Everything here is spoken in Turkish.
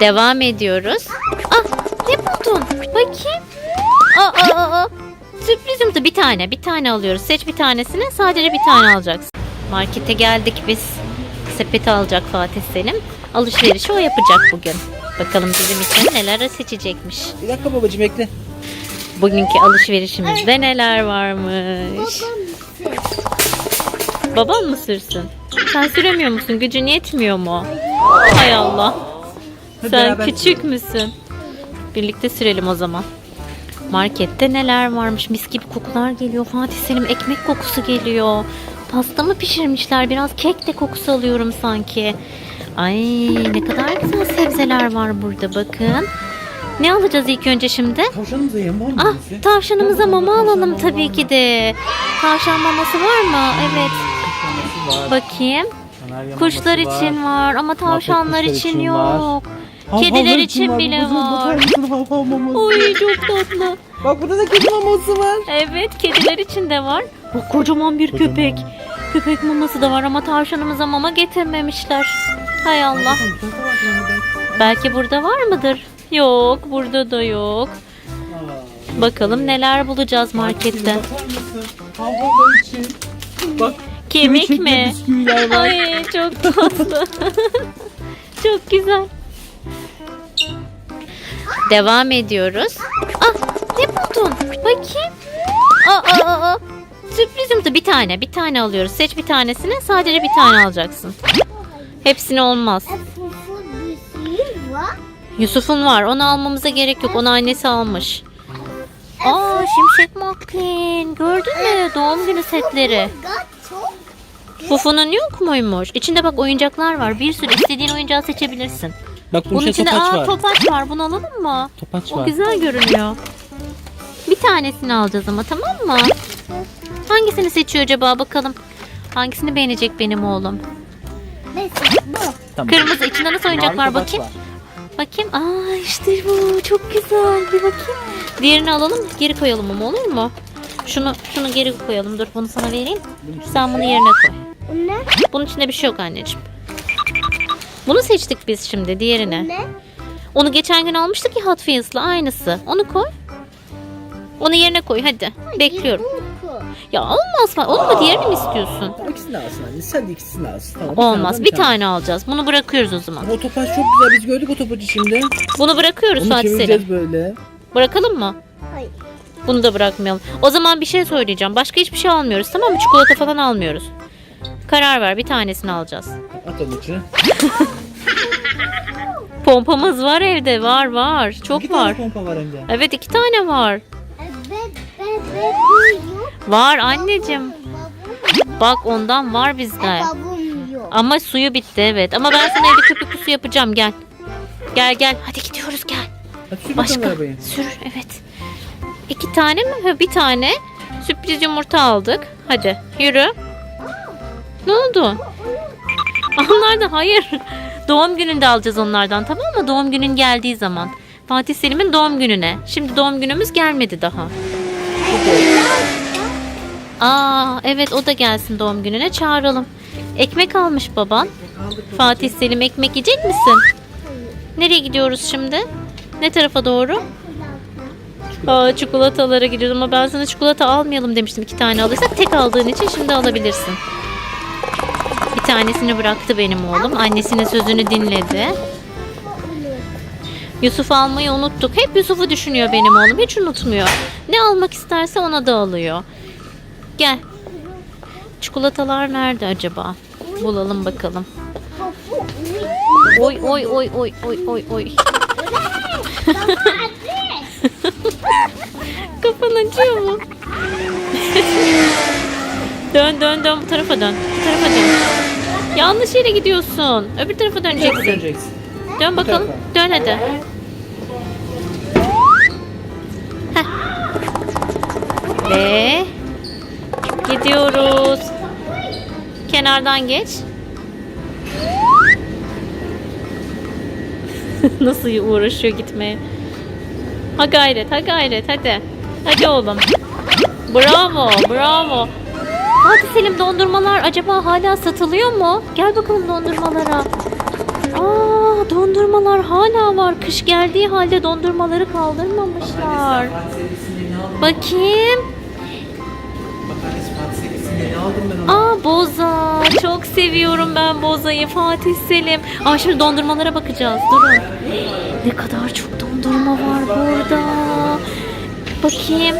Devam ediyoruz. Ah ne buldun? Bakayım. Aa, aa, aa. Sürpriz yumurta bir tane. Bir tane alıyoruz. Seç bir tanesini. Sadece bir tane alacaksın. Markete geldik biz. Sepeti alacak Fatih Selim. Alışverişi o yapacak bugün. Bakalım bizim için neler seçecekmiş. Bir dakika babacığım bekle. Bugünkü alışverişimizde neler varmış. Baban mı sürsün? Sen süremiyor musun? Gücün yetmiyor mu? Hay Allah. Hadi Sen beraber küçük müsün? Birlikte sürelim o zaman. Markette neler varmış? Mis gibi kokular geliyor. Fatih Selim ekmek kokusu geliyor. Pasta mı pişirmişler? Biraz kek de kokusu alıyorum sanki. Ay ne kadar güzel sebzeler var burada bakın. Ne alacağız ilk önce şimdi? Tavşanımıza yem var mı? Ah birisi? tavşanımıza mama Tavşan alalım mama tabii ki de. Tavşan maması var mı? Evet. Var. Bakayım. Kuşlar var. için var ama tavşanlar için için yok. Kediler için bile var. Oy çok tatlı. Bak burada da kedi maması var. Evet kediler için de var. Bak kocaman bir Kocaman. köpek. Köpek maması da var ama tavşanımıza mama getirmemişler. Hay Allah. Belki burada var mıdır? Yok burada da yok. Bakalım neler bulacağız markette. İçin. Bak Kemik mi? bisküviler var. Ay çok tatlı. çok güzel. Devam ediyoruz. Ah ne buldun? Bakayım. Aa, aa, aa. Sürpriz yumurta bir tane. Bir tane alıyoruz. Seç bir tanesini. Sadece bir tane alacaksın. Hepsini olmaz. Yusuf'un var. Onu almamıza gerek yok. Onu annesi almış. Aa Şimşek McQueen. Gördün mü? Doğum günü setleri. Fufu'nun yok muymuş? İçinde bak oyuncaklar var. Bir sürü istediğin oyuncağı seçebilirsin. Bak bunun Bunun içinde topaç aa var. topaç var. Bunu alalım mı? Topaç O var. güzel görünüyor. Bir tanesini alacağız ama tamam mı? Hangisini seçiyor acaba bakalım. Hangisini beğenecek benim oğlum? mesela bu. Tamam. Kırmızı içinde nasıl oyuncak Mavi var bakayım. Bakayım. Aa işte bu. Çok güzel. Bir bakayım. Diğerini alalım. Geri koyalım ama olur mu? Şunu şunu geri koyalım. Dur bunu sana vereyim. Sen bunu yerine koy. Bu ne? Bunun içinde bir şey yok anneciğim. Bunu seçtik biz şimdi diğerine. Ne? Onu geçen gün almıştık ya Hot Wheels'la aynısı. Onu koy. Onu yerine koy hadi. Bekliyorum. Bu. Ya olmaz mı? Onu mu diğerini mi istiyorsun? Tamam, İkisini alsın anne. Sen de ikisini alsın. Tamam, bir Olmaz. alsın, Bir tane alacağız. Bunu bırakıyoruz o zaman. Ama o topaç çok güzel. Biz gördük o şimdi. Bunu bırakıyoruz Onu Fatih Selim. böyle. Bırakalım mı? Hayır. Bunu da bırakmayalım. O zaman bir şey söyleyeceğim. Başka hiçbir şey almıyoruz tamam mı? Çikolata falan almıyoruz. Karar ver. Bir tanesini alacağız. At onun içine. Pompamız var evde. Var var. Çok İki tane var. pompa var hem de. Evet iki tane var. Evet, evet, yok. Var anneciğim. Babam, Bak ondan var bizde. babam yok. Ama suyu bitti evet. Ama ben sana evde köpüklü su yapacağım gel. Gel gel. Hadi gidiyoruz gel. Hadi sür bakalım Başka. arabayı. Sür evet. İki tane mi? Ha, bir tane. Sürpriz yumurta aldık. Hadi yürü. Ne oldu? Onlar da hayır. Doğum gününde alacağız onlardan tamam mı? Doğum günün geldiği zaman. Fatih Selim'in doğum gününe. Şimdi doğum günümüz gelmedi daha. Aa evet o da gelsin doğum gününe çağıralım. Ekmek almış baban. Fatih Selim ekmek yiyecek misin? Nereye gidiyoruz şimdi? Ne tarafa doğru? Aa, çikolatalara gidiyoruz ama ben sana çikolata almayalım demiştim. iki tane alırsak tek aldığın için şimdi alabilirsin. Tanesini bıraktı benim oğlum. Annesinin sözünü dinledi. Yusuf almayı unuttuk. Hep Yusuf'u düşünüyor benim oğlum. Hiç unutmuyor. Ne almak isterse ona da alıyor. Gel. Çikolatalar nerede acaba? Bulalım bakalım. Oy oy oy oy oy oy oy. Kafan acıyor mu? dön dön dön bu tarafa dön. Bu tarafa dön. Yanlış yere gidiyorsun. Öbür tarafa döneceksin. Döneceksin. Dön bakalım. Dön hadi. Heh. Ve gidiyoruz. Kenardan geç. Nasıl uğraşıyor gitmeye. Ha gayret, ha gayret, hadi. Hadi oğlum. Bravo, bravo. Fatih Selim dondurmalar acaba hala satılıyor mu? Gel bakalım dondurmalara. Aa, dondurmalar hala var. Kış geldiği halde dondurmaları kaldırmamışlar. Bakayım. Aa boza. Çok seviyorum ben bozayı Fatih Selim. Aa şimdi dondurmalara bakacağız. Durun. Ne kadar çok dondurma var burada. Bakayım.